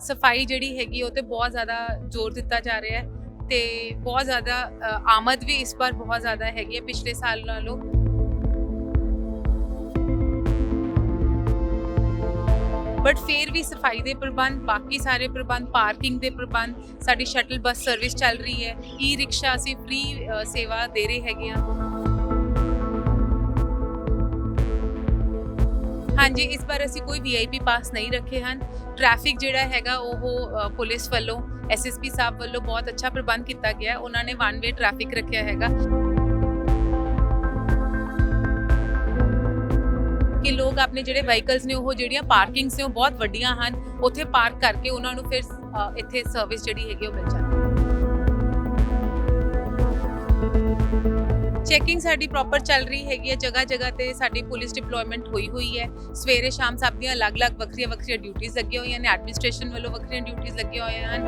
ਸਫ਼ਾਈ ਜਿਹੜੀ ਹੈਗੀ ਉਹ ਤੇ ਬਹੁਤ ਜ਼ਿਆਦਾ ਜ਼ੋਰ ਦਿੱਤਾ ਜਾ ਰਿਹਾ ਹੈ ਤੇ ਬਹੁਤ ਜ਼ਿਆਦਾ ਆਮਦ ਵੀ ਇਸ ਵਾਰ ਬਹੁਤ ਜ਼ਿਆਦਾ ਹੈਗੀ ਹੈ ਪਿਛਲੇ ਸਾਲ ਨਾਲੋਂ। ਬਟ ਫੇਰ ਵੀ ਸਫ਼ਾਈ ਦੇ ਪ੍ਰਬੰਧ, ਬਾਕੀ ਸਾਰੇ ਪ੍ਰਬੰਧ, ਪਾਰਕਿੰਗ ਦੇ ਪ੍ਰਬੰਧ, ਸਾਡੀ ਸ਼ਟਲ ਬੱਸ ਸਰਵਿਸ ਚੱਲ ਰਹੀ ਹੈ ਈ ਰਿਕਸ਼ਾ ਅਸੀਂ ਫ੍ਰੀ ਸੇਵਾ ਦੇ ਰਹੇ ਹੈਗੇ ਆ ਹਾਂਜੀ, ਇਸ ਵਾਰ ਅਸੀਂ ਕੋਈ ਵੀਆਈਪੀ ਪਾਸ ਨਹੀਂ ਰੱਖੇ ਹਨ। ਟ੍ਰੈਫਿਕ ਜਿਹੜਾ ਹੈਗਾ, ਉਹ ਪੁਲਿਸ ਵੱਲੋਂ ਐਸਐਸਪੀ ਸਾਹਿਬ ਵੱਲੋਂ ਬਹੁਤ ਅੱਛਾ ਪ੍ਰਬੰਧ ਕੀਤਾ ਗਿਆ ਉਹਨਾਂ ਨੇ ਵਨ ਵੇ ਟ੍ਰੈਫਿਕ ਰੱਖਿਆ ਹੈਗਾ। ਕਿ ਲੋਕ ਆਪਣੇ ਜਿਹੜੇ ਵਹੀਕਲਸ ਨੇ, ਉਹ ਜਿਹੜੀਆਂ ਪਾਰਕਿੰਗਸ ਨੇ, ਉਹ ਬਹੁਤ ਵੱਡੀਆਂ ਹਨ। ਉੱਥੇ ਪਾਰਕ ਕਰਕੇ ਉਹਨਾਂ ਨੂੰ ਫਿਰ ਇੱਥੇ ਸਰਵਿਸ ਜਿਹੜੀ ਹੈਗੀ, ਉਹ ਮਿਲ ਜਾਂਦੀ ਚੈਕਿੰਗ ਸਾਡੀ ਪ੍ਰੋਪਰ ਚੱਲ ਰਹੀ ਹੈਗੀ ਹੈ ਜਗ੍ਹਾ ਜਗ੍ਹਾ ਤੇ ਸਾਡੀ ਪੁਲਿਸ ਡਿਪਲੋਇਮੈਂਟ ਹੋਈ ਹੋਈ ਹੈ। ਸਵੇਰੇ ਸ਼ਾਮ ਸਭ ਦੀਆਂ ਅਲੱਗ-ਅਲੱਗ ਵੱਖਰੀਆਂ ਵੱਖਰੀਆਂ ਡਿਊਟੀਆਂ ਲੱਗੀਆਂ ਹੋਈਆਂ ਨੇ ਐਡਮਿਨਿਸਟ੍ਰੇਸ਼ਨ ਵੱਲੋਂ ਵੱਖਰੀਆਂ ਡਿਊਟੀਆਂ ਲੱਗੀਆਂ ਹੋਈਆਂ ਹਨ।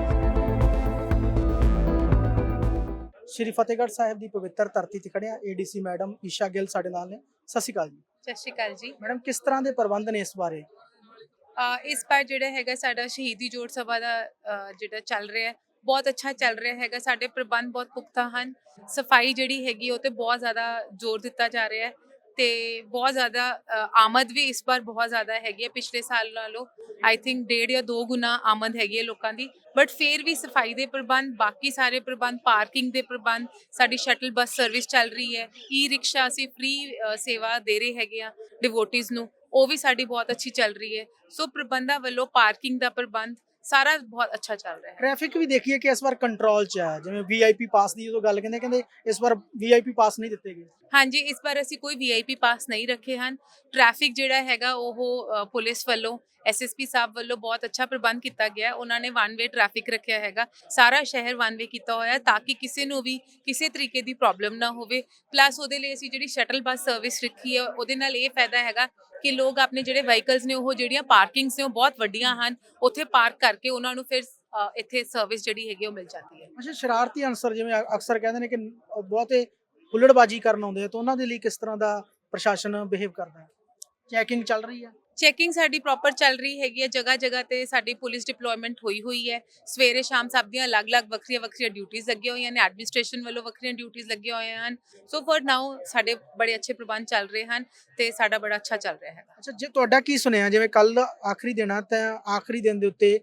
ਸ਼੍ਰੀ ਫਤਿਹਗੜ੍ਹ ਸਾਹਿਬ ਦੀ ਪਵਿੱਤਰ ਧਰਤੀ ਤੇ ਖੜਿਆ ਏਡੀਸੀ ਮੈਡਮ ਈਸ਼ਾ ਗਿੱਲ ਸਾਡੇ ਨਾਲ ਨੇ। ਸਤਿ ਸ਼੍ਰੀ ਅਕਾਲ ਜੀ। ਸਤਿ ਸ਼੍ਰੀ ਅਕਾਲ ਜੀ। ਮੈਡਮ ਕਿਸ ਤਰ੍ਹਾਂ ਦੇ ਪ੍ਰਬੰਧ ਨੇ ਇਸ ਬਾਰੇ? ਇਸ ਵਾਰ ਜਿਹੜਾ ਹੈਗਾ ਸਾਡਾ ਸ਼ਹੀਦੀ ਜੋੜ ਸਭਾ ਦਾ ਜਿਹੜਾ ਚੱਲ ਰਿਹਾ ਹੈ ਬਹੁਤ ਅੱਛਾ ਚੱਲ ਰਿਹਾ ਹੈਗਾ, ਸਾਡੇ ਪ੍ਰਬੰਧ ਬਹੁਤ ਪੁਖਤਾ ਹਨ, ਸਫ਼ਾਈ ਜਿਹੜੀ ਹੈਗੀ ਉਹ ਤੇ ਬਹੁਤ ਜ਼ਿਆਦਾ ਜ਼ੋਰ ਦਿੱਤਾ ਜਾ ਰਿਹਾ ਹੈ ਤੇ ਬਹੁਤ ਜ਼ਿਆਦਾ ਆਮਦ ਵੀ ਇਸ ਵਾਰ ਬਹੁਤ ਜ਼ਿਆਦਾ ਹੈਗੀ ਹੈ ਪਿਛਲੇ ਸਾਲ ਨਾਲੋਂ ਆਈ ਥਿੰਕ ਡੇਢ ਜਾਂ ਦੋ ਗੁਣਾ ਆਮਦ ਹੈਗੀ ਹੈ ਲੋਕਾਂ ਦੀ ਬਟ ਫੇਰ ਵੀ ਸਫ਼ਾਈ ਦੇ ਪ੍ਰਬੰਧ, ਬਾਕੀ ਸਾਰੇ ਪ੍ਰਬੰਧ, ਪਾਰਕਿੰਗ ਦੇ ਪ੍ਰਬੰਧ, ਸਾਡੀ ਸ਼ਟਲ ਬੱਸ ਸਰਵਿਸ ਚੱਲ ਰਹੀ ਹੈ ਈ ਰਿਕਸ਼ਾ ਅਸੀਂ ਫ੍ਰੀ ਸੇਵਾ ਦੇ ਰਹੇ ਹੈਗੇ ਆ ਡਿਵੋਟਿਸ ਨੂੰ, ਉਹ ਵੀ ਸਾਡੀ ਬਹੁਤ ਅੱਛੀ ਚੱਲ ਰਹੀ ਹੈ, ਸੋ ਪ੍ਰਬੰਧਾਂ ਵੱਲੋਂ ਪਾਰਕਿੰਗ ਦਾ ਪ੍ਰਬੰਧ ਸਾਰਾ ਬਹੁਤ ਅੱਛਾ ਚੱਲ ਰਿਹਾ ਹੈ। ਟ੍ਰੈਫਿਕ ਵੀ ਦੇਖੀਏ ਕਿ ਇਸ ਵਾਰ ਕੰਟਰੋਲ 'ਚ ਹੈ ਜਿਵੇਂ ਵੀਆਈਪੀ ਪਾਸ ਦੀ ਜਦੋਂ ਗੱਲ ਕਹਿੰਦੇ ਕਹਿੰਦੇ ਇਸ ਵਾਰ ਵੀਆਈਪੀ ਪਾਸ ਨਹੀਂ ਦਿੱਤੇ ਗਏ। ਹਾਂਜੀ ਇਸ ਵਾਰ ਅਸੀਂ ਕੋਈ ਵੀਆਈਪੀ ਪਾਸ ਨਹੀਂ ਰੱਖੇ ਹਨ। ਟ੍ਰੈਫਿਕ ਜਿਹੜਾ ਹੈਗਾ ਉਹ ਪੁਲਿਸ ਵੱਲੋਂ ਐਸਐਸਪੀ ਸਾਹਿਬ ਵੱਲੋਂ ਬਹੁਤ ਅੱਛਾ ਪ੍ਰਬੰਧ ਕੀਤਾ ਗਿਆ। ਉਹਨਾਂ ਨੇ ਵਨ ਵੇ ਟ੍ਰੈਫਿਕ ਰੱਖਿਆ ਹੈਗਾ। ਸਾਰਾ ਸ਼ਹਿਰ ਵਨ ਵੇ ਕੀਤਾ ਹੋਇਆ ਹੈ ਤਾਂ ਕਿ ਕਿਸੇ ਨੂੰ ਵੀ ਕਿਸੇ ਤਰੀਕੇ ਦੀ ਪ੍ਰੋਬਲਮ ਨਾ ਹੋਵੇ। ਪਲੱਸ ਉਹਦੇ ਲਈ ਅਸੀਂ ਜਿਹੜੀ ਸ਼ਟਲ ਬੱਸ ਸਰਵਿਸ ਰੱਖੀ ਹੈ, ਉਹਦੇ ਨਾਲ ਇਹ ਫਾਇਦਾ ਹੈਗਾ ਕਿ ਲੋਕ ਆਪਣੇ ਜਿਹੜੇ ਵਹੀਕਲਸ ਨੇ, ਉਹ ਜਿਹੜੀਆਂ ਪਾਰਕਿੰਗਸ ਨੇ, ਉਹ ਬਹੁਤ ਵੱਡੀਆਂ ਹਨ। ਉੱਥੇ ਪਾਰਕ ਕਰਕੇ ਉਹਨਾਂ ਨੂੰ ਫਿਰ ਇੱਥੇ ਸਰਵਿਸ ਜਿਹੜੀ ਹੈਗੀ ਉਹ ਮਿਲ ਜਾਂਦੀ ਹੈ। ਅੱਛਾ, ਸ਼ਰਾਰਤੀ ਅਨਸਰ ਜਿਵੇਂ ਅਕਸਰ ਕਹਿੰਦੇ ਨੇ ਕਿ ਬਹੁਤੇ ਹੁੱਲੜਬਾਜੀ ਕਰਨ ਆਉਂਦੇ ਆ, ਤਾਂ ਉਹਨਾਂ ਦੇ ਲਈ ਕਿਸ ਤਰ੍ਹਾਂ ਦਾ ਪ੍ਰਸ਼ਾਸਨ ਬਿਹੇਵ ਕਰਦਾ ਹੈ? ਚੈਕਿੰਗ ਚੱਲ ਰਹੀ ਹੈ। ਚੈਕਿੰਗ ਸਾਡੀ ਪ੍ਰੋਪਰ ਚੱਲ ਰਹੀ ਹੈਗੀ ਹੈ। ਜਗ੍ਹਾ ਜਗ੍ਹਾ ਤੇ ਸਾਡੀ ਪੁਲਿਸ ਡਿਪਲੋਇਮੈਂਟ ਹੋਈ ਹੋਈ ਹੈ। ਸਵੇਰੇ ਸ਼ਾਮ ਸਭ ਦੀਆਂ ਅਲੱਗ-ਅਲੱਗ ਵੱਖਰੀਆਂ ਵੱਖਰੀਆਂ ਡਿਊਟੀਆਂ ਲੱਗੀਆਂ ਹੋਈਆਂ ਨੇ। ਐਡਮਿਨਿਸਟ੍ਰੇਸ਼ਨ ਵੱਲੋਂ ਵੱਖਰੀਆਂ ਡਿਊਟੀਆਂ ਲੱਗੀਆਂ ਹੋਈਆਂ ਹਨ। ਸੋ ਫॉर ਨਾਓ ਸਾਡੇ ਬੜੇ ਅੱਛੇ ਪ੍ਰਬੰਧ ਚੱਲ ਰਹੇ ਹਨ ਤੇ ਸਾਡਾ ਬੜਾ ਅੱਛਾ ਚੱਲ ਰਿਹਾ ਹੈਗਾ। ਅੱਛਾ ਜੇ ਤੁਹਾਡਾ ਕੀ ਸੁਣਿਆ ਜਿਵੇਂ ਕੱਲ ਆਖਰੀ ਦਿਨ ਆ ਤਾਂ ਆਖਰੀ ਦਿਨ ਦੇ ਉੱਤੇ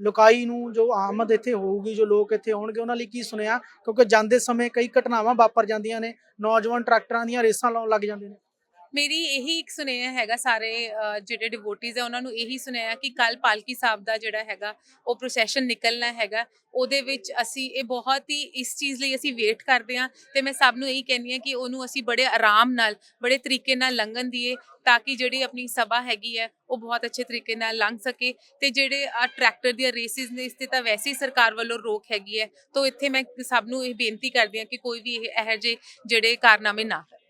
ਲੋਕਾਈ ਨੂੰ ਜੋ ਆਮਦ ਇੱਥੇ ਹੋਊਗੀ ਜੋ ਲੋਕ ਇੱਥੇ ਆਉਣਗੇ ਉਹਨਾਂ ਲਈ ਕੀ ਸੁਣਿਆ ਕਿਉਂਕਿ ਜਾਂਦੇ ਸਮੇਂ ਕਈ ਘਟਨਾਵਾਂ ਵਾਪਰ ਜਾਂਦੀਆਂ ਨੇ। ਨੌਜਵਾਨ ਟਰੈਕਟਰਾਂ ਦੀਆਂ ਰੇਸਾਂ ਲਾਉਣ ਲੱਗ ਜਾਂਦੇ ਨੇ। ਮੇਰੀ ਇਹੀ ਇੱਕ ਸੁਨੇਹਾ ਹੈਗਾ ਸਾਰੇ ਜਿਹੜੇ ਡਿਵੋਟੀਜ਼ ਹੈ ਉਹਨਾਂ ਨੂੰ ਇਹੀ ਸੁਨੇਹਾ ਕਿ ਕੱਲ ਪਾਲਕੀ ਸਾਹਿਬ ਦਾ ਜਿਹੜਾ ਹੈਗਾ, ਉਹ ਪ੍ਰੋਸੈਸ਼ਨ ਨਿਕਲਣਾ ਹੈਗਾ। ਉਹਦੇ ਵਿੱਚ ਅਸੀਂ ਇਹ ਬਹੁਤ ਹੀ ਇਸ ਚੀਜ਼ ਲਈ ਅਸੀਂ ਵੇਟ ਕਰਦੇ ਹਾਂ ਤੇ ਮੈਂ ਸਭ ਨੂੰ ਇਹੀ ਕਹਿੰਦੀ ਹਾਂ ਕਿ ਉਹਨੂੰ ਅਸੀਂ ਬੜੇ ਆਰਾਮ ਨਾਲ, ਬੜੇ ਤਰੀਕੇ ਨਾਲ ਲੰਘਣ ਦੀਏ ਤਾਂ ਕਿ ਜਿਹੜੀ ਆਪਣੀ ਸਭਾ ਹੈਗੀ ਹੈ, ਉਹ ਬਹੁਤ ਅੱਛੇ ਤਰੀਕੇ ਨਾਲ ਲੰਘ ਸਕੇ। ਤੇ ਜਿਹੜੇ ਆ ਟਰੈਕਟਰ ਦੀਆਂ ਰੇਸਿਸ ਨੇ, ਇਸ ਤੇ ਤਾਂ ਵੈਸੇ ਹੀ ਸਰਕਾਰ ਵੱਲੋਂ ਰੋਕ ਹੈਗੀ ਹੈ। ਤੋਂ ਇੱਥੇ ਮੈਂ ਸਭ ਨੂੰ ਇਹ ਬੇਨਤੀ ਕਰਦੀ ਹਾਂ ਕਿ ਕੋਈ ਵੀ ਇਹ ਇਹੋ ਜਿਹੇ ਜਿਹੜੇ ਕਾਰਨਾਮੇ ਨਾ ਕਰੇ।